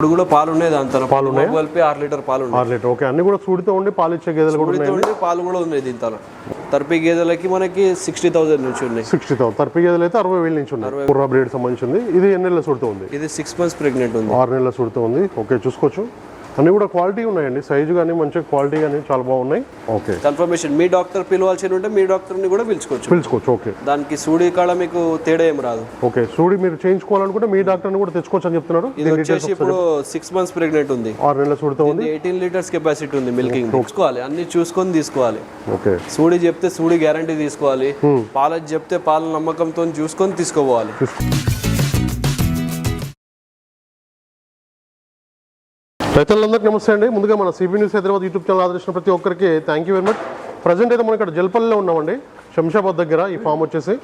ఇప్పుడు కూడా పాలు ఉన్నాయి దాంతో పాలు ఉన్నాయా? కలిపి ఆరు లీటర్ పాలు ఆరు లీటర్. ఓకే అన్ని కూడా సూడితో ఉండి పాలు ఇచ్చే గేదెలు కూడా ఉన్నాయి పాలు కూడా ఉన్నాయి దీంతో తర్పి గేదెలకి మనకి సిక్స్టీ థౌసండ్ నుంచి ఉన్నాయి. సిక్స్టీ థౌసండ్ తర్పి గేదెలు అయితే అరవై వేల నుంచి ఉన్నాయి. కుర్రా బ్రీడ్ సంబంధించింది. ఇది ఎన్ని నెలల సుడుతూ ఉంది? ఇది సిక్స్ మంత్స్ ప్రెగ్నెంట్ ఉంది. ఆరు నెలల సుడుతూ ఉంది. ఓకే చూసుకోవచ్చు. అన్ని కూడా క్వాలిటీ ఉన్నాయండి. సైజు కానీ మంచి క్వాలిటీ కానీ చాలా బాగున్నాయి. ఓకే. కన్ఫర్మేషన్. మీ డాక్టర్ పిలవాల్సి ఉంటే మీ డాక్టర్ని కూడా పిలుచుకోవచ్చు. పిలుచుకోవచ్చు. ఓకే. దానికి సూడి కాడ మీకు తేడా ఏం రాదు. ఓకే. సూడి మీరు చేయించుకోవాలనుకుంటే మీ డాక్టర్ని కూడా తెచ్చుకోవచ్చు అని చెప్తున్నారు. ఇది వచ్చేసి ఇప్పుడు సిక్స్ మంత్స్ ప్రెగ్నెంట్ ఉంది. ఆరు నెలల సుడుతూ ఉంది. ఎయిటీన్ లీటర్స్ కెపాసిటీ ఉంది మిల్కింగ్ తీసుకోవాలి అన్ని చూసుకొని తీసుకోవాలి. ఓకే. సూడి చెప్తే సూడి గ్యారంటీ తీసుకోవాలి. పాలది చెప్తే పాల నమ్మకంతో చూసుకొని తీసుకోవాలి. రైతులందరికీ నమస్తే అండి. ముందుగా మన CB news Hyderabad YouTube channel ఆదరించిన ప్రతి ఒక్కరికి thank you very much present అయితే మనం ఇక్కడ జల్పల్లిలో ఉన్నామండి. శంషాబాద్ దగ్గర ఈ ఫామ్ వచ్చేసి.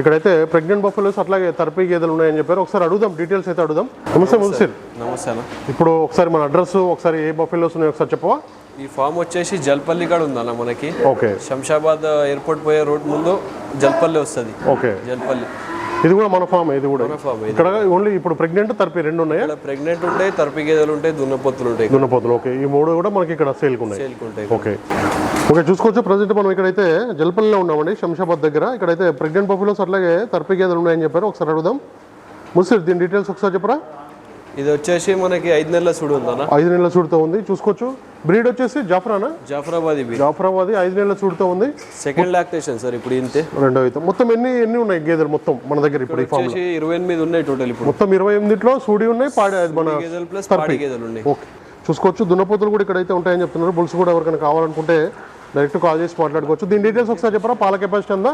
ఇక్కడైతే ప్రెగ్నెంట్ బఫెలోస్ అట్లాగే తరపీ గేదెలు ఉన్నాయని చెప్పారు. ఒకసారి అడుగుదాం డీటెయిల్స్ అయితే అడుగుదాం. నమస్తే మున్సిర్. నమస్తే ఇప్పుడు ఒకసారి మన అడ్రస్ ఒకసారి ఏ బఫెలోస్ ఉన్నాయో ఒకసారి చెప్పవా? ఈ ఫామ్ వచ్చేసి జల్పల్లి కాడ ఉందన్న మనకి. ఓకే. శంషాబాద్ ఎయిర్పోర్ట్ పోయే రోడ్ ముందు జల్పల్లి వస్తుంది. ఓకే. జల్పల్లి. ఇది కూడా మన ఫామ్ ఇది కూడా. ఇక్కడ ఓన్లీ ఇప్పుడు ప్రెగ్నెంట్ తరపీ రెండు ఉన్నాయా? ప్రెగ్నెంట్ ఉంటాయి తరపి గేదెలు ఉంటాయి దున్నపోతులు ఉంటాయి దున్నపోతులు ఓకే. ఈ మూడు కూడా మనకి ఇక్కడ సేల్కి ఉన్నాయి. ఓకే. ఓకే చూసుకోవచ్చు. ప్రజెంట్ మనం ఇక్కడైతే జల్పల్లిలో ఉన్నామండి శంషాబాద్ దగ్గర. ఇక్కడైతే ప్రెగ్నెంట్ బఫెలోస్ అట్లాగే తరపి గేదెలు ఉన్నాయని చెప్పారు. ఒకసారి అడుగుదాం. ముసిర్ దీని డీటెయిల్స్ ఒకసారి చెప్పరా? ఇది వచ్చేసి మనకి ఐదు నెలల సుడు ఉందన్న. ఐదు నెలల చూడుతో ఉంది. చూసుకోవచ్చు. బ్రీడ్ వచ్చేసి జాఫరానా? జాఫరాబాద్ జాఫరాబాది ఐదు నెలల చూడుతో ఉంది. సెకండ్ లాక్టేషన్ సార్ ఇప్పుడు ఇంతే. రెండో అయితే. మొత్తం ఎన్ని ఎన్ని ఉన్నాయి గేదెలు మొత్తం మన దగ్గర ఇప్పుడు వచ్చేసి ఇరవై ఎనిమిది ఉన్నాయి టోటల్ ఇప్పుడు. మొత్తం ఇరవై ఎనిమిదిలో సూడి ఉన్నాయి పాడి మన గేదెలు ప్లస్ పాడి గేదెలు ఉన్నాయి. ఓకే. చూసుకోవచ్చు. దున్నపోతులు కూడా ఇక్కడైతే ఉంటాయని చెప్తున్నారు. బుల్స్ కూడా ఎవరికైనా కావాలనుకుంటే డైరెక్ట్ కాల్ చేసి మాట్లాడుకోవచ్చు. దీని డీటెయిల్స్ ఒకసారి చెప్పరా? పాల కెపాసిటీ అందా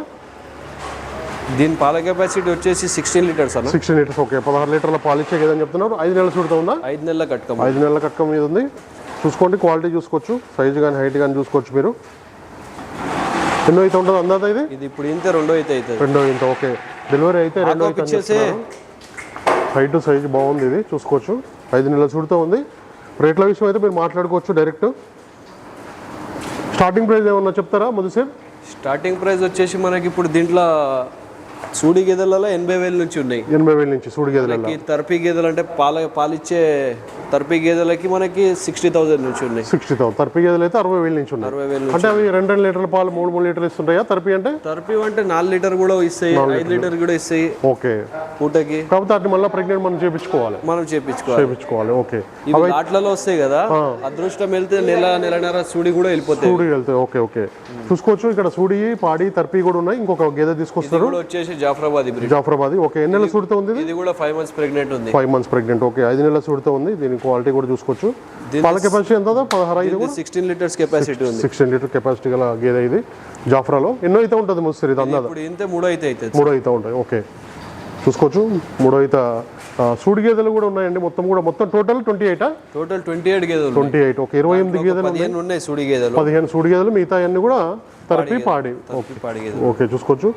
దీని పాల కెపాసిటీ వచ్చేసి సిక్స్టీన్ లీటర్స్ అన్న. Sixteen litres okay. పదహారు లీటర్ల పాలు ఇచ్చే కదని చెప్తున్నారు. ఐదు నెలల చూడుతూ ఉందా? ఐదు నెలల కట్టకం ఐదు నెలల కట్టకం మీద ఉంది. చూసుకోండి క్వాలిటీ చూసుకోవచ్చు సైజు కానీ హైట్ కానీ చూసుకోవచ్చు మీరు. ఎన్నో అయితే ఉంటుంది అందాదా ఇది? ఇది ఇప్పుడు ఇంతే రెండో అయితే అవుతుంది. రెండో ఇంత ఓకే. డెలివరీ అయితే రెండో అయితే హైట్ సైజ్ బాగుంది ఇది చూసుకోవచ్చు. ఐదు నెలల చూడుతూ ఉంది. రేట్ల విషయం అయితే మీరు మాట్లాడుకోవచ్చు డైరెక్ట్ స్టార్టింగ్ ప్రైస్ ఏమన్నా చెప్తారా మొదటి స్టార్టింగ్ ప్రైస్ వచ్చేసి మనకి ఇప్పుడు దీంట్లో సూడి గేదెలలో ఎనభై వేల నుంచి ఉన్నాయి. ఎనభై వేల నుంచి సూడి గేదెల మనకి తరపి గేదెలు అంటే పాల పాలిచ్చే తరపి గేదెలకి మనకి సిక్స్టీ థౌసండ్ నుంచి ఉన్నాయి. Sixty thousand. తరపి గేదెలు అయితే అరవై వేల నుంచి ఉన్నాయి. అరవై వేలు అంటే అవి రెండు రెండు లీటర్ల పాలు మూడు మూడు లీటర్లు ఇస్తుంటాయా? తరపి అంటే? తరపి అంటే నాలుగు లీటర్ కూడా ఇస్తాయి ఐదు లీటర్ కూడా ఇస్తాయి. ఓకే. పూటకి. కాకపోతే వాటిని మళ్ళీ ప్రెగ్నెంట్ మనం చేపించుకోవాలి. మనం చేపించుకోవాలి. చేపించుకోవాలి ఓకే. ఇవి లాట్లలో వస్తాయి కదా అదృష్టం వెళ్తే నెల నెలన్నర సూడి కూడా వెళ్ళిపోతాయి. సూడి వెళ్తాయి ఓకే ఓకే. చూసుకోవచ్చు ఇక్కడ సూడి పాడి తరపి కూడా ఉన్నాయి. ఇంకొక గేదె తీసుకొస్తారు కూడా వచ్చేసి జాఫరాబాద్ ఓకే ఎన్ని నెలల సూడితో ఉంది ఇది? కూడా ఫైవ్ మంత్స్ ప్రెగ్నెంట్ ఉంది. Five months pregnant okay. ఐదు నెలల సూడితో ఉంది. దీని క్వాలిటీ కూడా చూసుకోవచ్చు. పాల కెపాసిటీ ఎంత పదహారు ఐదు సిక్స్టీన్ లీటర్స్ కెపాసిటీ ఉంది. సిక్స్టీన్ లీటర్ కెపాసిటీ గల గేదె ఇది. జాఫ్రాలో. ఎన్నో అయితే ఉంటుంది ముస్సిర్ ఇది అన్నది ఇప్పుడు ఇంతే మూడో అయితే అవుతుంది మూడో అయితే ఉంటాయి ఓకే. చూసుకోవచ్చు. మూడో అయితే సూడి గేదెలు కూడా ఉన్నాయండి. మొత్తం కూడా మొత్తం టోటల్ ట్వంటీ ఎయిటా టోటల్ ట్వంటీ ఎయిట్ గేదెలు. Twenty eight okay. ఇరవై ఎనిమిది గేదెలు ఉన్నాయి సూడి గేదెలు. పదిహేను సూడి గేదెలు మిగతా అన్ని కూడా తరపి పాడి ఓకే. చూసుకోవచ్చు.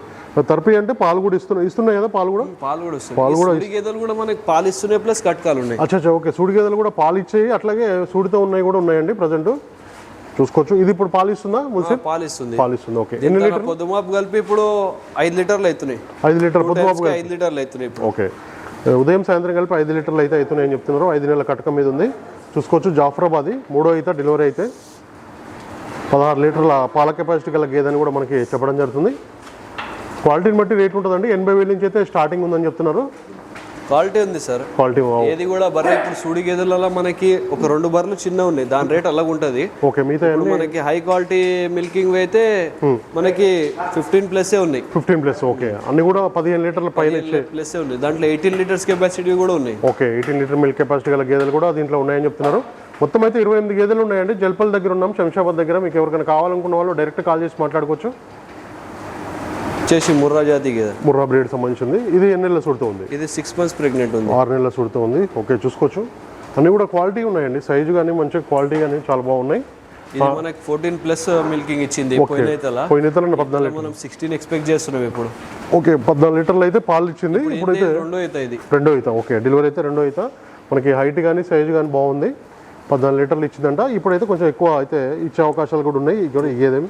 తరపి అంటే పాలు కూడా ఇస్తున్నాయి ఇస్తున్నాయి కదా పాలు కూడా? పాలు కూడా ఈ సూడి గేదెలు కూడా మనకి పాలు ఇస్తున్నాయి ప్లస్ కట్కాలు ఉన్నాయి. అచ్చా అచ్చా ఓకే. సూడి గేదెలు కూడా పాలు ఇచ్చేవి అట్లాగే సూడితో ఉన్నాయి కూడా ఉన్నాయండి ప్రజెంట్. చూసుకోవచ్చు. ఇది ఇప్పుడు పాలు ఇస్తుందా పాలు ఇస్తుంది. పాలు ఇస్తుంది ఓకే. ఎన్ని దీంట్లో పొద్దుమాపు కలిపి ఇప్పుడు ఐదు లీటర్లు అవుతున్నాయి. ఐదు లీటర్ పొద్దు Times కి ఐదు లీటర్లు అవుతున్నాయి ఓకే. ఉదయం సాయంత్రం కలిపి ఐదు లీటర్లు అయితే అవుతున్నాయని చెప్తున్నారు. ఐదు నెలల కటకం మీద ఉంది. చూసుకోవచ్చు. జాఫరాబాది మూడో అయితే డెలివరీ అయితే. పదహారు లీటర్ల పాల కెపాసిటీ గల గేదని కూడా మనకి చెప్పడం జరుగుతుంది. క్వాలిటీని బట్టి రేట్ ఉంటుందండి. ఎనభై వేల నుంచి అయితే స్టార్టింగ్ ఉందని చెప్తున్నారు. క్వాలిటీ ఉంది సార్. క్వాలిటీ ఏది కూడా బర్రె ఇప్పుడు సూడి గేదెలలో మనకి ఒక రెండు బర్రెలు చిన్న ఉన్నాయి. దాని రేట్ అలాగ ఉంటది. ఓకే మిగతా మనకి హై క్వాలిటీ మిల్కింగ్ అయితే మనకి ఫిఫ్టీన్ ప్లస్ ఉన్నాయి. Fifteen plus okay. అన్ని కూడా పదిహేను లీటర్ల పైన ప్లస్ ఉన్నాయి. దాంట్లో ఎయిటీన్ లీటర్స్ కెపాసిటీ కూడా ఉన్నాయి. Okay eighteen litre milk capacity గల గేదెలు కూడా దీంట్లో ఉన్నాయని చెప్తున్నారు. మొత్తం అయితే ఇరవై ఎనిమిది గేదెలు ఉన్నాయండి. జల్పల్ దగ్గర ఉన్నాం శంషాబాద్ దగ్గర. మీకు ఎవరికైనా కావాలనుకున్న వాళ్ళు డైరెక్ట్ కాల్ చేసి మాట్లాడుకోవచ్చు. వచ్చేసి ముర్రా జాతి గేదె. ముర్రా బ్రీడ్ సంబంధించింది. ఇది ఎన్ని నెలల సుడుతూ ఉంది? ఇది సిక్స్ మంత్స్ ప్రెగ్నెంట్ ఉంది. ఆరు నెలల సుడుతూ ఉంది. ఓకే చూసుకోవచ్చు. అన్ని కూడా క్వాలిటీ ఉన్నాయండి. సైజు కానీ మంచి క్వాలిటీ కానీ చాలా బాగున్నాయి. ఇది మనకి ఫోర్టీన్ ప్లస్ మిల్కింగ్ ఇచ్చింది. పోయిన అయితేలా పోయిన ఇతరులు పద్నాలుగు మనం సిక్స్టీన్ ఎక్స్పెక్ట్ చేస్తున్నాం ఇప్పుడు. ఓకే పద్నాలుగు లీటర్లు అయితే పాలు ఇచ్చింది. ఇప్పుడు ఇది రెండో అయితే ఇది. రెండో ఈత. ఓకే డెలివరీ అయితే రెండో ఈత. మనకి హైట్ కానీ సైజు కానీ బాగుంది. పద్నాలుగు లీటర్లు ఇచ్చిందంట. ఇప్పుడైతే కొంచెం ఎక్కువ అయితే ఇచ్చే అవకాశాలు కూడా ఉన్నాయి. ఇది కూడా ఇయ్యేదేమి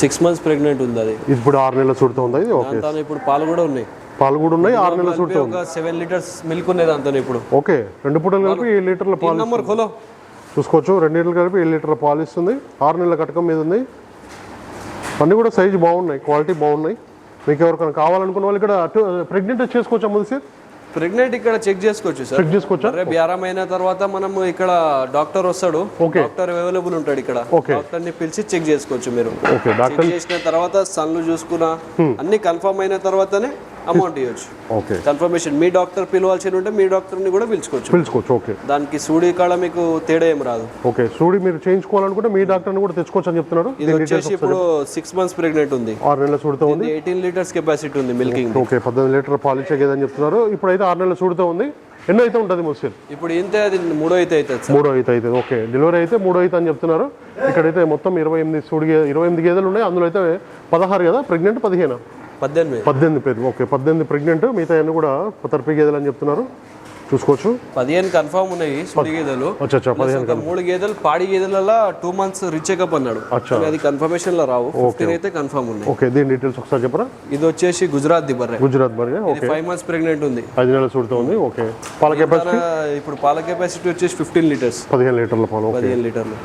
సిక్స్ మంత్స్ ప్రెగ్నెంట్ ఉంది అది. ఇప్పుడు ఆరు నెలల సుడుతూ ఉంది ఇది? ఓకే. దాంతో ఇప్పుడు పాలు కూడా ఉన్నాయి. పాలు కూడా ఉన్నాయి ఆరు నెలల ఒక సెవెన్ లీటర్స్ మిల్క్ ఉన్నది అంతా ఇప్పుడు. ఓకే. రెండు పూటలు కలిపి ఏడు లీటర్ల పాలు నంబర్ ఖోలో చూసుకోవచ్చు. రెండు లీటర్లు కలిపి ఏడు లీటర్ల పాలు ఇస్తుంది. ఆరు నెలల కటకం మీద ఉంది. అన్నీ కూడా సైజు బాగున్నాయి. క్వాలిటీ బాగున్నాయి. మీకు ఎవరికైనా కావాలనుకున్న వాళ్ళు ఇక్కడ ప్రెగ్నెంట్ చేసుకోవచ్చు అమ్మది సార్ ప్రెగ్నెంట్ ఇక్కడ చెక్ చేసుకోవచ్చు సార్. చెక్ చేసుకోవచ్చా? రేపు అయిన తర్వాత మనం ఇక్కడ డాక్టర్ వస్తాడు. డాక్టర్ అవైలబుల్ ఉంటాడు ఇక్కడ. డాక్టర్ని పిలిచి చెక్ చేసుకోవచ్చు మీరు. చెక్ చేసిన తర్వాత సన్లు చూసుకున్నా అన్ని కన్ఫర్మ్ అయిన తర్వాతనే అమౌంట్ ఇవ్వచ్చు ఓకే. కన్ఫర్మేషన్ మీ డాక్టర్ పిలవాల్సి ఉంటే మీ డాక్టర్ని కూడా పిలుచుకోవచ్చు. పిలుచుకోవచ్చు ఓకే. దానికి సూడి కాడ మీకు తేడా ఏం రాదు. ఓకే సూడి మీరు చేయించుకోవాలనుకుంటే మీ డాక్టర్ని కూడా తెచ్చుకోవచ్చు అని చెప్తున్నారు. ఇది వచ్చేసి ఇప్పుడు సిక్స్ మంత్స్ ప్రెగ్నెంట్ ఉంది. ఆరు నెలల సూడితో ఉంది. ఎయిటీన్ లీటర్స్ కెపాసిటీ ఉంది మిల్కింగ్ ఓకే పద్దెనిమిది లీటర్ పాలు ఇచ్చేదని చెప్తున్నారు. ఇప్పుడైతే ఆరు నెలల సూడితో ఉంది. ఎన్నో అయితే ఉంటుంది ముస్లిం ఇప్పుడు ఇంతే అది మూడో అయితే అవుతుంది సార్. మూడో అయితే అయితే ఓకే. డెలివరీ అయితే మూడో అయితే అని చెప్తున్నారు. ఇక్కడైతే మొత్తం ఇరవై ఎనిమిది సూడి ఇరవై ఎనిమిది గేదెలు ఉన్నాయి. అందులో అయితే పదహారు కదా ప్రెగ్నెంట్ పదిహేను? పద్దెనిమిది. పద్దెనిమిది పేరు ఓకే పద్దెనిమిది ప్రెగ్నెంట్ మిగతా అన్ని కూడా తరపి గేదెలు అని చెప్తున్నారు. చూసుకోవచ్చు. పదిహేను కన్ఫర్మ్ ఉన్నాయి సుడి గేదెలు. మూడు గేదెలు పాడి గేదెలలో టూ మంత్స్ రీచెకప్ అన్నాడు. అది కన్ఫర్మేషన్లో రావు. ఫిఫ్టీన్ అయితే కన్ఫర్మ్ ఉన్నాయి. ఓకే దీని డీటెయిల్స్ ఒకసారి చెప్పరా? ఇది వచ్చేసి గుజరాత్ ది బర్రె. గుజరాత్ మరి ఇది ఫైవ్ మంత్స్ ప్రెగ్నెంట్ ఉంది. ఐదు నెలల సూడితో ఉంది ఓకే. పాల కెపాసిటీ ఇప్పుడు పాల కెపాసిటీ వచ్చేసి ఫిఫ్టీన్ లీటర్స్ పదిహేను లీటర్ల పాలు ఓకే. పదిహేను లీటర్లు.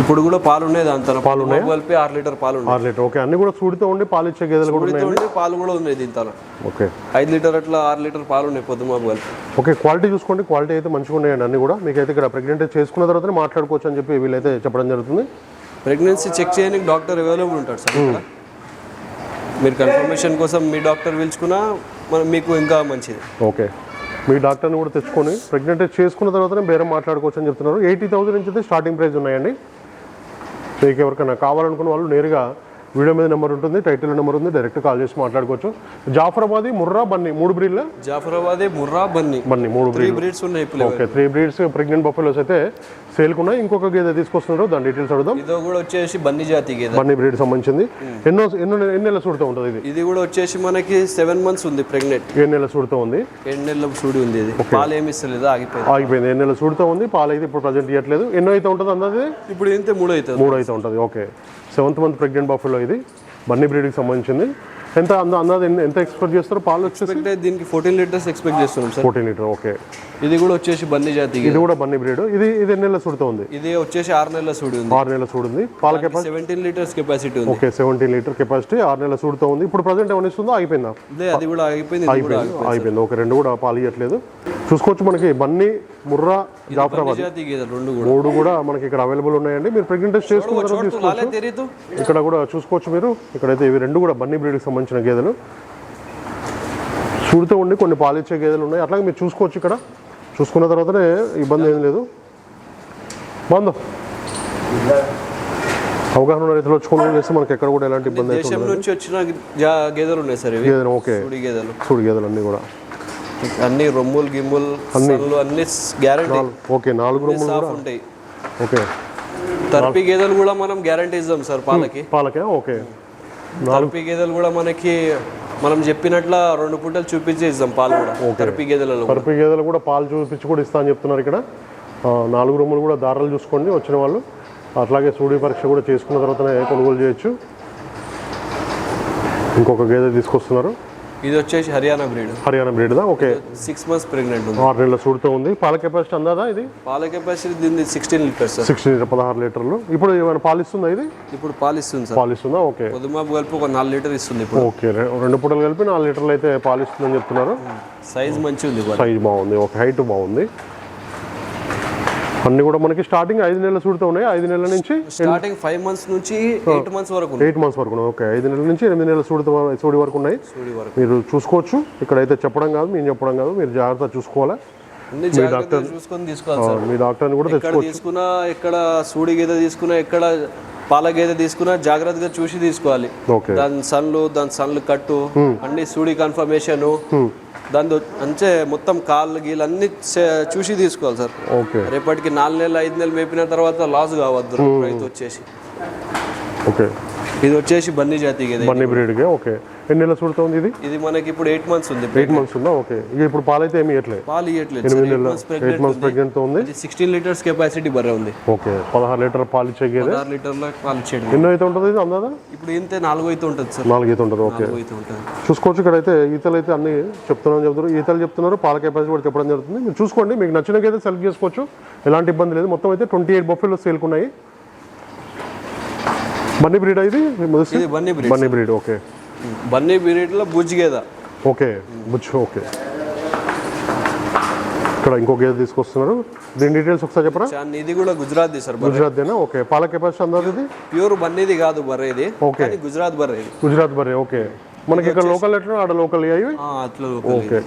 ఇప్పుడు కూడా పాలు ఉన్నాయి దాంతో పాలు కలిపి ఆరు లీటర్ పాలు ఉన్నాయి. ఆరు లీటర్ ఓకే. అన్ని కూడా సూడితో ఉండి పాలు ఇచ్చే గేదెలు కూడా ఉన్నాయి? పాలు కూడా ఉన్నాయి దీంతో ఓకే. ఐదు లీటర్ అట్లా ఆరు లీటర్ పాలు ఉన్నాయి పొద్దుమాపు కలిపి ఓకే క్వాలిటీ చూసుకోండి. క్వాలిటీ అయితే మంచిగా ఉన్నాయండి అన్ని కూడా. మీకు అయితే ఇక్కడ ప్రెగ్నెంట్ చేసుకున్న తర్వాతనే మాట్లాడుకోవచ్చు అని చెప్పి వీళ్ళైతే చెప్పడం జరుగుతుంది. ప్రెగ్నెన్సీ చెక్ చేయడానికి డాక్టర్ అవైలబుల్ ఉంటాడు సార్ ఇక్కడ. మీరు కన్ఫర్మేషన్ కోసం మీ డాక్టర్ పిలుచుకున్నా మనం మీకు ఇంకా మంచిది. ఓకే. మీ డాక్టర్ని కూడా తెచ్చుకొని ప్రెగ్నెంట్ చేసుకున్న తర్వాతనే బేరం మాట్లాడుకోవచ్చు అని చెప్తున్నారు. ఎయిటీ థౌసండ్ నుంచి అయితే స్టార్టింగ్ ప్రైస్ ఉన్నాయండి. మీకు ఎవరికైనా కావాలనుకున్న వాళ్ళు నేరుగా వీడియో మీద నెంబర్ ఉంటుంది టైటిల్ నెంబర్ ఉంది డైరెక్ట్ కాల్ చేసి మాట్లాడుకోవచ్చు. జాఫరాబాద్ ముర్రా బన్నీ మూడు బ్రీడ్ల? జాఫరాబాదే ముర్రా బన్నీ. బన్నీ మూడు బ్రీడ్ బ్రీడ్స్ ఉన్నాయి okay three breeds pregnant buffaloes అయితే సేల్కి ఉన్నాయి ఇంకొక గేదె తీసుకొస్తున్నారు దాని డీటెయిల్స్ అడుగుదాం. ఇదో కూడా వచ్చేసి బన్నీ జాతి గేదె. బన్నీ బ్రీడ్ సంబంధించింది. ఎన్నో ఎన్నో ఎన్ని నెలల సూడితో ఉంటుంది ఇది? ఇది కూడా వచ్చేసి మనకి సెవెన్ మంత్స్ ఉంది ప్రెగ్నెంట్. ఏడు నెలల సూడితో ఉంది. ఏడు నెలల సూడి ఉంది ఇది. పాలు ఏమి ఇస్తలేదు ఆగిపోయింది. ఆగిపోయింది. ఏడు నెలల సూడితో ఉంది. పాలు అయితే ఇప్పుడు ప్రజెంట్ ఇవ్వట్లేదు ఎన్నో అయితే ఉంటుంది అందది ఇప్పుడు ఇంతే మూడు అవుతుంది మూడు అయితే ఉంటుంది. Okay. Seventh month pregnant buffalo ఇది. బన్నీ బ్రీడ్కి సంబంధించింది. ఎంత అంద అన్నది ఎన్ని- ఎంత ఎక్స్పెక్ట్ చేస్తారు పాలు వచ్చేసి? దీనికి ఫోర్టీన్ లీటర్స్ ఎక్స్పెక్ట్ చేస్తున్నాం సార్. ఫోర్టీన్ లీటర్ ఓకే ఇది కూడా వచ్చేసి బన్నీ జాతి ఇది కూడా బన్నీ బ్రీడ్ ఇది ఇది ఎన్ని నెలల సూడితో ఉంది? ఇది వచ్చేసి ఆరు నెలల సూడి ఉంది. ఆరు నెలల సూడు ఉంది. పాల కెపాసిటీ సెవెంటీన్ లీటర్స్ కెపాసిటీ ఉంది. ఓకే సెవెంటీన్ లీటర్ కెపాసిటీ ఆరు నెలల సూడితో ఉంది. ఇప్పుడు ప్రజెంట్ ఏమైనా ఇస్తుందో? అయిపోయిందా అది కూడా ఆగిపోయింది ఇది కూడా అయిపోయింది అయిపోయింది ఓకే రెండు కూడా పాలు ఇవ్వట్లేదు చూసుకోవచ్చు మనకి బన్నీ ముర్రా జాఫరాబాద్. మూడు కూడా మనకి ఇక్కడ అవైలబుల్ ఉన్నాయండి. మీరు ప్రెగ్నెంట్ టెస్ట్ తెరీదు ఇక్కడ కూడా చూసుకోవచ్చు మీరు. ఇక్కడైతే ఇవి రెండు కూడా బన్నీ బ్రీడ్కి సంబంధించిన గేదెలు. చూడుతూ ఉండి కొన్ని పాలిచ్చే గేదెలు ఉన్నాయి. అట్లాగే మీరు చూసుకోవచ్చు ఇక్కడ. చూసుకున్న తర్వాతనే ఇబ్బంది ఏం లేదు. బాగుందో? అవగాహన ఉన్న రైతులు వచ్చి కొనుగోలు చేస్తే మనకి ఎక్కడ కూడా ఎలాంటి ఇబ్బంది దేశం నుంచి వచ్చిన గేదెలు ఉన్నాయి సార్ గేదెలు ఓకే. సూడి గేదెలు. గేదెలు అన్నీ కూడా. అన్ని రొమ్ములు గిమ్ములు అన్ని. గ్యారంటీ ఓకే నాలుగు సాఫ్ ఉంటాయి. ఓకే. తర్పి గేదెలు కూడా మనం గ్యారంటీ ఇద్దాం సార్ పాలకి. పాలకే ఓకే. తర్పి గేదెలు కూడా మనకి మనం చెప్పినట్ల రెండు పూటలు చూపించి ఇస్తాం పాలు కూడా. తర్పి గేదెలలో గేదెలు కూడా పాలు చూపించి కూడా ఇస్తా అని చెప్తున్నారు ఇక్కడ. నాలుగు రూములు కూడా దారాలు చూసుకోండి వచ్చిన వాళ్ళు. అట్లాగే సూడి పరీక్ష కూడా చేసుకున్న తర్వాతనే కొనుగోలు చేయొచ్చు. ఇంకొక గేదె తీసుకొస్తున్నారు. ఇది వచ్చేసి హర్యానా బ్రీడ్. హర్యానా బ్రీడ్దా ఓకే. సిక్స్ మంత్స్ ప్రెగ్నెంట్ ఉంది. ఆరు నెలల సూడితో ఉంది. పాల కెపాసిటీ అందాదా ఇది? పాల కెపాసిటీ దీన్ని sixteen litres sir. Sixteen litre పదహారు లీటర్లు. ఇప్పుడు ఏమైనా పాలు ఇస్తుందా ఇది? ఇప్పుడు పాలు ఇస్తుంది సార్. పాలు ఇస్తుందా ఓకే. పొద్దుమాపు కలిపి ఒక నాలుగు లీటర్ ఇస్తుంది ఇప్పుడు. ఓకే. రెండు పూటలు కలిపి నాలుగు లీటర్లు అయితే పాలు ఇస్తుందని చెప్తున్నారు సైజ్ మంచిగా ఉంది. సైజ్ బాగుంది. ఓకే. హైట్ బాగుంది. అన్ని కూడా మనకి స్టార్టింగ్ ఐదు నెలల సూడితో ఉన్నాయి. ఐదు నెలల నుంచి స్టార్టింగ్ ఫైవ్ మంత్స్ నుంచి ఎయిట్ మంత్స్ వరకు ఎయిట్ మంత్స్ వరకు ఓకే ఐదు నెలల నుంచి ఎనిమిది నెలల సూడితో సూడి వరకు ఉన్నాయి. మీరు చూసుకోవచ్చు. ఇక్కడైతే చెప్పడం కాదు మేము చెప్పడం కాదు మీరు జాగ్రత్త చూసుకోవాలి? అన్ని జాగ్రత్తగా చూసుకొని తీసుకోవాలి సార్. మీ డాక్టర్ని కూడా ఎక్కడ తీసుకున్నా ఎక్కడ సూడి గేదె తీసుకున్నా ఎక్కడ పాల గేదె తీసుకున్నా జాగ్రత్తగా చూసి తీసుకోవాలి. దాని సన్లు దాని సన్లు కట్టు అన్ని సూడి కన్ఫర్మేషన్ దాని అంతే మొత్తం కాళ్ళు గీళ్ళు అన్ని చూసి తీసుకోవాలి సార్. రేపటికి నాలుగు నెలలు ఐదు నెలలు మేపిన తర్వాత లాస్ కావద్దు రైతు వచ్చేసి. ఓకే. ఇది వచ్చేసి బన్నీ జాతి గేదె బన్నీ బ్రీడ్గా ఓకే. ఎన్ని నెలల చూడుతుంది ఇది? ఇది మనకి ఇప్పుడు ఎయిట్ మంత్స్ ఉంది ఎయిట్ మంత్స్ ఉందా? ఓకే. ఇక ఇప్పుడు పాలైతే ఏమి ఇవ్వట్లేదు పాలు ఇవ్వట్లేదు ఎనిమిది ఎయిట్ నెలల. ఎయిట్ మంత్స్ ప్రెగ్నెంట్తో ఉంది. ఇది సిక్స్టీన్ లీటర్స్ కెపాసిటీ బర్రె ఉంది. ఓకే. పదహారు లీటర్ పాలు ఇచ్చే గేదె ఆరు లీటర్ల పాలు ఇచ్చేది. ఎన్నో అయితే ఉంటుంది ఇది అందాదా? ఇప్పుడు ఇంతే నాలుగు అయితే ఉంటుంది సార్. నాలుగు అయితే ఉంటుంది ఓకే. అయితే చూసుకోవచ్చు ఇక్కడ అయితే ఈతలు అయితే అన్ని చెప్తున్నాను చెప్తున్నారు. ఈతలు చెప్తున్నారు పాల కెపాసిటీ కూడా చెప్పడం జరుగుతుంది. మీరు చూసుకోండి మీకు నచ్చిన అయితే సెలెక్ట్ చేసుకోవచ్చు. ఎలాంటి ఇబ్బంది లేదు. మొత్తం అయితే ట్వంటీ ఎయిట్ బఫెలో సేల్కున్నాయి. బన్నీ బ్రీడ్ ఇది? Banni breed Banni breed okay. Banni బ్రీడ్లో బుజ్జి గేద ఓకే బుచ్చు ఓకే. ఇక్కడ ఇంకో గేదె తీసుకొస్తున్నారు. దీని డీటెయిల్స్ ఒకసారి చెప్పరా? ఇది కూడా గుజరాత్ ది సార్ గుజరాత్ దేనా ఓకే. పాల కెపాసిటీ అందాది ఇది? ప్యూర్ బన్నీది కాదు బర్రె ఇది. ఓకే. గుజరాత్ బర్రె గుజరాత్ బర్రె ఓకే. మనకి ఇక్కడ లోకల్ ఎట్లా? ఆడ లోకల్ అయ్యి ఆ, అట్లా ఓకే.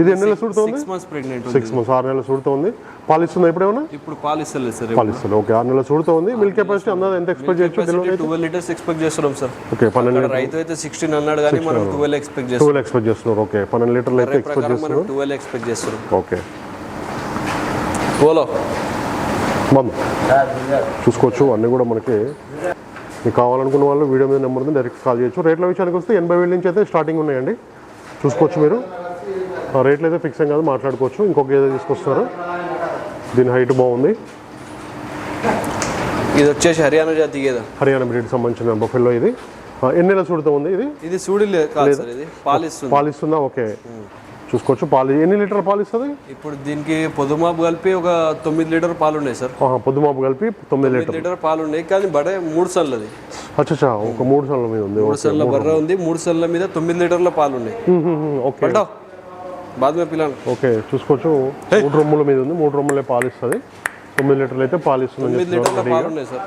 ఇది ఎన్ని నెలలు సుడుతుంది? Six months pregnant six months ఆరు నెలలు సుడుతుంది. పాలిస్తుందా ఇప్పుడు ఏమన్నా. ఇప్పుడు పాలు ఇస్తలేదు సార్ పాలిస్తుంది ఓకే ఆరు నెలలు చూడుతోంది మిల్క్ కెపాసిటీ అందాది? ఎంత ఎక్స్పెక్ట్ చేయొచ్చు? ట్వెల్వ్ లీటర్స్ ఎక్స్పెక్ట్ చేస్తున్నాం సార్. ఓకే పన్నెండు రైతు అయితే సిక్స్టీన్ అన్నాడు కానీ మనం ట్వెల్వ్ ఎక్స్పెక్ట్ చేస్తున్నాం. ట్వెల్వ్ ఎక్స్పెక్ట్ చేస్తున్నారు. ఓకే పన్నెండు లీటర్లు అయితే ఎక్స్పెక్ట్ చేస్తున్నారు. ట్వెల్వ్ ఎక్స్పెక్ట్ చేస్తున్నాం. ఓకే. పోలో. బంద్ చూసుకోవచ్చు అన్నీ కూడా మనకి. మీకు కావాలనుకున్న వాళ్ళు వీడియో మీద నెంబర్ ఉంది డైరెక్ట్ కాల్ చేయొచ్చు. రేట్ల విషయానికి వస్తే ఎనభై వేల నుంచి అయితే స్టార్టింగ్ ఉన్నాయండి. చూసుకోవచ్చు మీరు. రేట్లు అయితే ఫిక్స్ ఏం కాదు మాట్లాడుకోవచ్చు. ఇంకొక ఏదో తీసుకొస్తున్నారు. దీని హైట్ బాగుంది. ఇది వచ్చేసి హర్యానా జాతి గేద. హర్యానా బ్రీడ్ సంబంధించిన బఫెల్లో ఇది. ఎన్ని నెలల చూడుతూ ఉంది ఇది? ఇది సూడి లే- కాదు సార్ ఇది. పాలిస్తుంది. ఓకే. చూసుకోవచ్చు. పాలు ఎన్ని లీటర్ పాలు ఇస్తుంది? ఇప్పుడు దీనికి పొదుమాపు కలిపి ఒక తొమ్మిది లీటర్ పాలు ఉన్నాయి సార్. ఆహా, పొద్దుమాపు కలిపి తొమ్మిది లీటర్ లీటర్ పాలు ఉన్నాయి. కానీ బడే మూడు సల్లది అచ్చా ఒక మూడు సార్ల మీద ఉంది. మూడు సల్ల బర్ర ఉంది. మూడు సల్ల మీద తొమ్మిది లీటర్ల పాలు ఉన్నాయి. ఓకే. పడ్డావు బాద్ మే పిల్లలు. ఓకే చూసుకోవచ్చు. మూడు రొమ్ముల మీద ఉంది మూడు రొమ్ములే పాలు ఇస్తుంది తొమ్మిది లీటర్లు అయితే పాలు ఇస్తుందని తొమ్మిది చెప్తున్నారు లీటర్ల పాలు ఉన్నాయి సార్.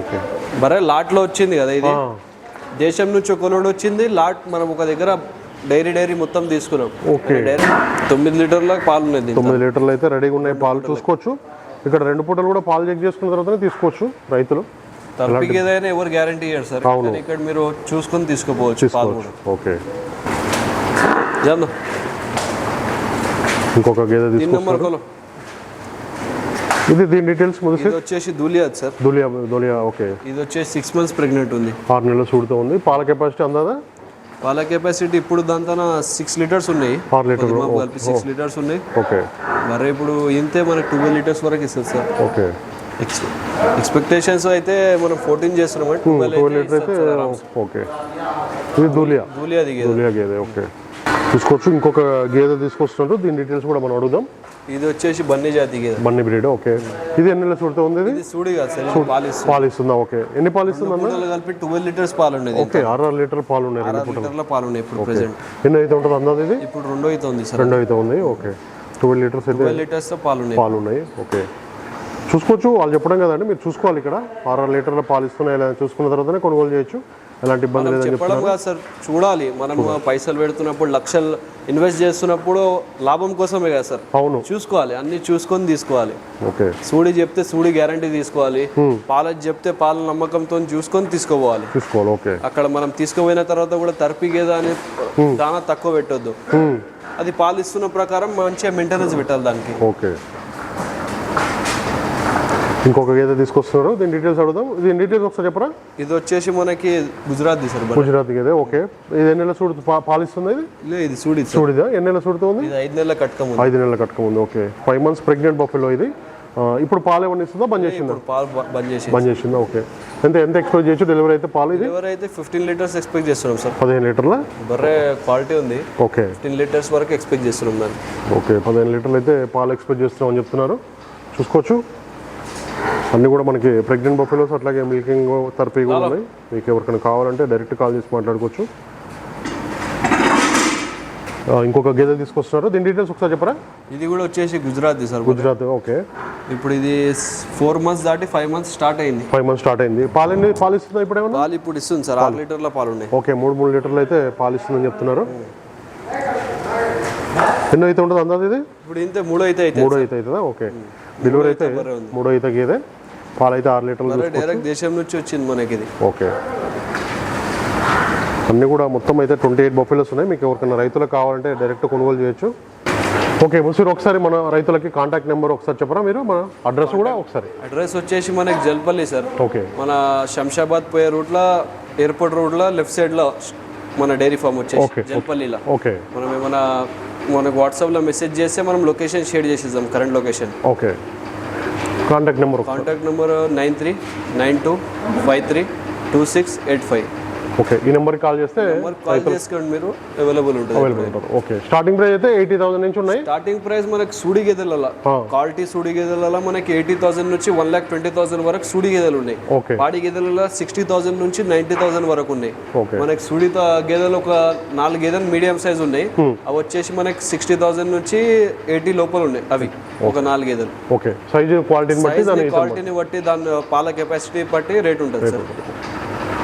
ఓకే. బరే లాట్లో వచ్చింది కదా ఇది? దేశం నుంచి ఒక లోడ్ వచ్చింది లాట్ మనం ఒక దగ్గర డైరీ డైరీ మొత్తం తీసుకున్నాం. ఓకే. డైరీ తొమ్మిది లీటర్ల పాలు ఉన్నాయి తొమ్మిది లీటర్లు అయితే రెడీగా ఉన్నాయి పాలు చూసుకోవచ్చు. ఇక్కడ రెండు పూటలు కూడా పాలు చెక్ చేసుకున్న తర్వాతనే తీసుకోవచ్చు రైతులు. తలపికి ఏదైనా ఎవరు గ్యారంటీ ఇయ్యారు సార్. ఇక్కడ మీరు చూసుకొని తీసుకోపోవచ్చు ఓకే. జాను ఇంకొక గేదె తీసుకుంటారు ఇది దీని డీటెయిల్స్ ముదిసి వచ్చేసి దూలియా సార్. దూలియా దులియా ఓకే. ఇది వచ్చేసి సిక్స్ మంత్స్ ప్రెగ్నెంట్ ఉంది. ఆరు నెలలు చూడుతూ ఉంది. పాల కెపాసిటీ అందాదా? పాల కెపాసిటీ ఇప్పుడు దాంతన సిక్స్ లీటర్స్ ఉన్నాయి. ఆరు లీటర్ కలిపి సిక్స్ లీటర్స్ ఉన్నాయి. ఓకే. మరి ఇప్పుడు ఇంతే మనకి ట్వెల్వ్ లీటర్స్ వరకు ఇస్తుంది సార్. ఓకే. ఎక్స్పెక్టేషన్స్ అయితే మనం ఫోర్టీన్ చేస్తున్నాం. Hmm, ట్వెల్వ్ లీటర్స్ అయితే ఓకే. ఇది దూలియా దూలియా దిగే దూలియా గేదే ఓకే. తీసుకోవచ్చు ఇంకొక గేదె తీసుకొస్తున్నారు దీని డీటెయిల్స్ కూడా మనం అడుగుదాం. ఇది వచ్చేసి బన్నీ జాతి గేదె. Banni breed okay. ఇది ఎన్ని నెలలు చూడుతూ ఉంది ఇది సూడి కాదు సార్ ఇది పాలు ఇస్తుంది పాలు ఇస్తుందా ఓకే. ఎన్ని పాలు ఇస్తుంది అన్న కలిపి ట్వెల్వ్ లీటర్స్ పాలు ఉన్నాయి ఓకే ఆరు లీటర్ పాలు ఉన్నాయి రెండు లీటర్ల పాలు ఉన్నాయి ఇప్పుడు ప్రెసెంట్ ఎన్ని అయితే ఉంటుంది అందాది ఇది? ఇప్పుడు రెండో అవుతుంది సార్. రెండు అయితే ఉంది ఓకే. ట్వెల్వ్ లీటర్స్ అయితే లీటర్స్ పాలు ఉన్నాయి. పాలు ఉన్నాయి ఓకే. చూసుకోవచ్చు వాళ్ళు చెప్పడం కదండి మీరు చూసుకోవాలి ఇక్కడ. ఆరు ఆరు లీటర్ల పాలు ఇస్తున్నాయి చూసుకున్న తర్వాతనే కొనుగోలు చేయొచ్చు. ఎలాంటి ఇబ్బంది లేదని చెప్పి చెప్పడం కాదు సార్. చూడాలి. మనం పైసలు పెడుతున్నప్పుడు లక్షలు ఇన్వెస్ట్ చేస్తున్నప్పుడు లాభం కోసమే కదా సార్. అవును. చూసుకోవాలి. అన్ని చూసుకొని తీసుకోవాలి. ఓకే. సూడి చెప్తే సూడి గ్యారంటీ తీసుకోవాలి. పాలది చెప్తే పాల నమ్మకంతో చూసుకొని తీసుకోవాలి. చూసుకోవాలి. ఓకే. అక్కడ మనం తీసుకుపోయిన తర్వాత కూడా తరపి గేద అని దానా తక్కువ పెట్టొద్దు. అది పాలు ఇస్తున్న ప్రకారం మంచిగా మెయింటెనెన్స్ పెట్టాలి దానికి. ఓకే. ఇంకొక గేదె తీసుకొస్తున్నారు. దీని డీటెయిల్స్ అడుగుదాం. దీని డీటెయిల్స్ ఒకసారి చెప్పరా? ఇది వచ్చేసి మనకి గుజరాత్ సార్ గుజరాత్ గేదె ఓకే. ఇది ఎన్ని నెలల చూడు పాలిస్తుంది ఇది? లే, ఇది సూడి సార్. చూడిదా ఎన్ని నెలల చూడుతుంది ఇది ఐదు నెలల కట్టకం ఉంది. ఐదు నెలల కట్టుకుంది okay. Five months pregnant buffalo ఇది. ఇప్పుడు పాలు ఏమన్నా ఇస్తుందా? బంద్ చేసిందా? ఇప్పుడు పాలు బంద్ చేసి బంద్ చేసిందా? ఓకే. ఎంత ఎంత ఎక్స్పెక్ట్ చేయొచ్చు? డెలివరీ అయితే పాలు ఇది? ఎవరైతే ఫిఫ్టీన్ లీటర్స్ ఎక్స్పెక్ట్ చేస్తున్నాం సార్. పదిహేను లీటర్ల? బర్రె క్వాలిటీ ఉంది. ఓకే. ఫిఫ్టీన్ లీటర్స్ వరకు ఎక్స్పెక్ట్ చేస్తున్నాం దాన్ని. ఓకే పదిహేను లీటర్లు అయితే పాలు ఎక్స్పెక్ట్ చేస్తున్నాం అని చెప్తున్నారు. చూసుకోవచ్చు. అన్నీ కూడా మనకి ప్రెగ్నెంట్ బఫెలోస్ అట్లాగే మిల్కింగ్ థెరపీ కూడా ఉన్నాయి. మీకు ఎవరికైనా కావాలంటే డైరెక్ట్ కాల్ చేసి మాట్లాడుకోవచ్చు. ఇంకొక గేదె తీసుకొస్తున్నారు. దీని డీటెయిల్స్ ఒకసారి చెప్పరా? ఇది కూడా వచ్చేసి గుజరాత్ సార్ గుజరాత్ ఓకే. ఇప్పుడు ఇది ఫోర్ మంత్స్ దాటి ఫైవ్ మంత్స్ స్టార్ట్ అయింది. ఫైవ్ మంత్స్ స్టార్ట్ అయింది. పాలు ఎన్ని పాలు ఇస్తుందా ఇప్పుడు ఏమన్నా? పాలు ఇప్పుడు ఇస్తుంది సార్. ఆరు లీటర్ల పాలు ఉన్నాయి. ఓకే మూడు మూడు లీటర్లు అయితే పాలు ఇస్తుందని చెప్తున్నారు. ఎన్నో అయితే ఉంటుంది అందాది ఇది? ఇప్పుడు ఇంతే మూడో అయితే అయితే మూడో అయితే అవుతుందా? ఓకే. డెలివరీ అయితే మూడో అయితే గేదె. పాలు అయితే ఆరు లీటర్లు డైరెక్ట్ దేశం నుంచి వచ్చింది మనకి ఇది. ఓకే. అన్నీ కూడా మొత్తం అయితే ట్వంటీ ఎయిట్ బొఫెలోస్ ఉన్నాయి. మీకు ఎవరికైనా రైతులకు కావాలంటే డైరెక్ట్ కొనుగోలు చేయొచ్చు. ఓకే ముసూర్ ఒకసారి మన రైతులకి కాంటాక్ట్ నెంబర్ ఒకసారి చెప్పరా మీరు? మన అడ్రస్ కూడా ఒకసారి. అడ్రస్ వచ్చేసి మనకి జల్పల్లి సార్ ఓకే. మన శంషాబాద్ పోయే రూట్లో ఎయిర్పోర్ట్ రోడ్లో లెఫ్ట్ సైడ్లో మన డైరీ ఫామ్ ఓకే, వచ్చేసి జల్పల్లిలో. ఓకే. మనం ఏమైనా మనకు వాట్సాప్లో మెసేజ్ చేస్తే మనం లొకేషన్ షేర్ చేసేద్దాం current location okay. Contact number contact number nine three nine two five three two six eight five okay ఈ నెంబర్కి కాల్ చేస్తే కాల్ చేసుకోండి మీరు. అవైలబుల్ ఉంటుంది. అవైలబుల్ ఓకే స్టార్టింగ్ ప్రైస్ అయితే ఎయిటీ థౌసండ్ నుంచి ఉన్నాయి. స్టార్టింగ్ ప్రైస్ మనకి సూడి గేదెలలో ఆ. క్వాలిటీ సూడి గేదెలలో మనకి ఎయిటీ థౌసండ్ నుంచి వన్ ల్యాక్ ట్వంటీ థౌసండ్ వరకు సూడి గేదెలు ఉన్నాయి. ఓకే. పాడి గేదెలలో సిక్స్టీ థౌసండ్ నుంచి నైన్టీ థౌసండ్ వరకు ఉన్నాయి. ఓకే. మనకి సూడి గేదెలు ఒక నాలుగు గేదెలు మీడియం సైజ్ ఉన్నాయి. అవి వచ్చేసి మనకి సిక్స్టీ థౌసండ్ నుంచి ఎయిటీ లోపల ఉన్నాయి అవి. ఒక నాలుగు గేదెలు. ఓకే. సైజు క్వాలిటీని బట్టి క్వాలిటీని బట్టి దాని పాల కెపాసిటీ బట్టి రేట్ ఉంటుంది సార్